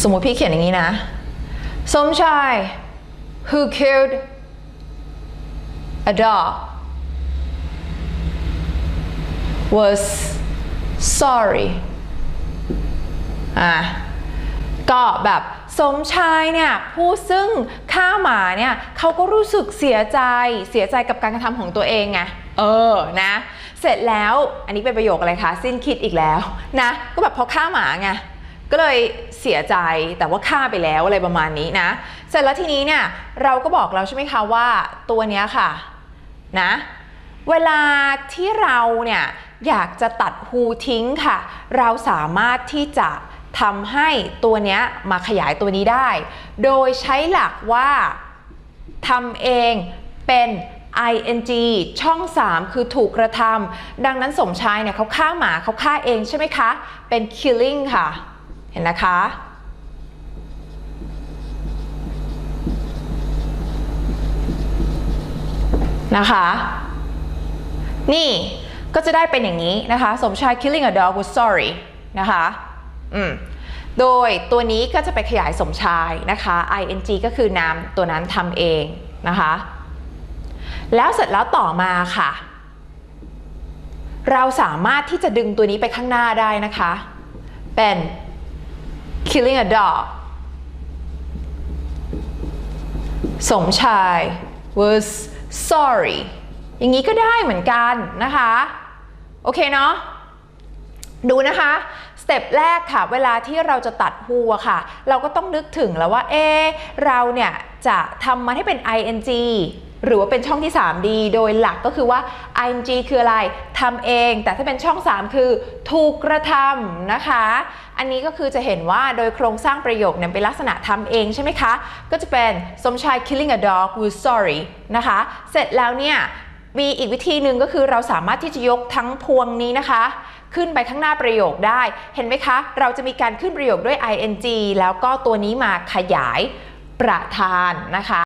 สมมติพี่เขียนอย่างนี้นะ สมชาย who killed a dog was sorry อะก็แบบสมชายเนี่ยผู้ซึ่งฆ่าหมาเนี่ยเขาก็รู้สึกเสียใจเสียใจกับการกระทำของตัวเองไงเออนะ เสร็จแล้วอันนี้เป็นประโยคอะไรคะ สิ้นคิดอีกแล้วนะ ก็แบบพอฆ่าหมาไง ก็เลยเสียใจแต่ว่าฆ่าไปแล้วอะไรประมาณนี้นะ เสร็จแล้วทีนี้เนี่ยเราก็บอกแล้วใช่ไหมคะว่าตัวเนี้ยค่ะนะเวลาที่เราเนี่ยอยากจะตัดฮูทิ้งค่ะ เราสามารถที่จะทำให้ตัวเนี้ยมาขยายตัวนี้ได้ โดยใช้หลักว่าทำเองเป็น ing ช่อง 3 คือถูกกระทำดังนั้นสมชายเนี่ยเขาฆ่าหมาเขาฆ่าเองใช่ไหมคะ เป็น killing ค่ะ เห็นนะคะ นะคะ นี่ก็จะได้เป็นอย่างนี้นะคะ สมชาย killing a dog was sorry นะคะ อืม โดยตัวนี้ก็จะไปขยายสมชายนะคะ ing ก็คือนามตัวนั้นทำเองนะคะ แล้วเสร็จแล้วต่อมาค่ะ เราสามารถที่จะดึงตัวนี้ไปข้างหน้าได้นะคะ เป็น killing a dog สมชาย was sorry อย่างนี้ก็ได้เหมือนกันนะคะ โอเคเนาะดูนะคะสเต็ปแรกค่ะ เวลาที่เราจะตัดฮูอะค่ะ เราก็ต้องนึกถึงแล้วว่า เอ เราเนี่ยจะทำมันให้เป็น ing หรือว่าเป็นช่องที่3ดีโดยหลักก็คือว่า ing คืออะไรทำเอง แต่ถ้าเป็นช่อง 3 คือถูกกระทำนะคะ อันนี้ก็คือจะเห็นว่าโดยโครงสร้างประโยคเนี่ยเป็นลักษณะทำเองใช่ไหมคะ ก็จะเป็นสมชาย killing a dog was sorry นะคะ เสร็จแล้วเนี่ยมีอีกวิธีหนึ่งก็คือเราสามารถที่จะยกทั้งพวงนี้นะคะ ขึ้นไปข้างหน้าประโยคได้ เห็นไหมคะ เราจะมีการขึ้นประโยคด้วย ing แล้วก็ตัวนี้มาขยายประธานนะคะ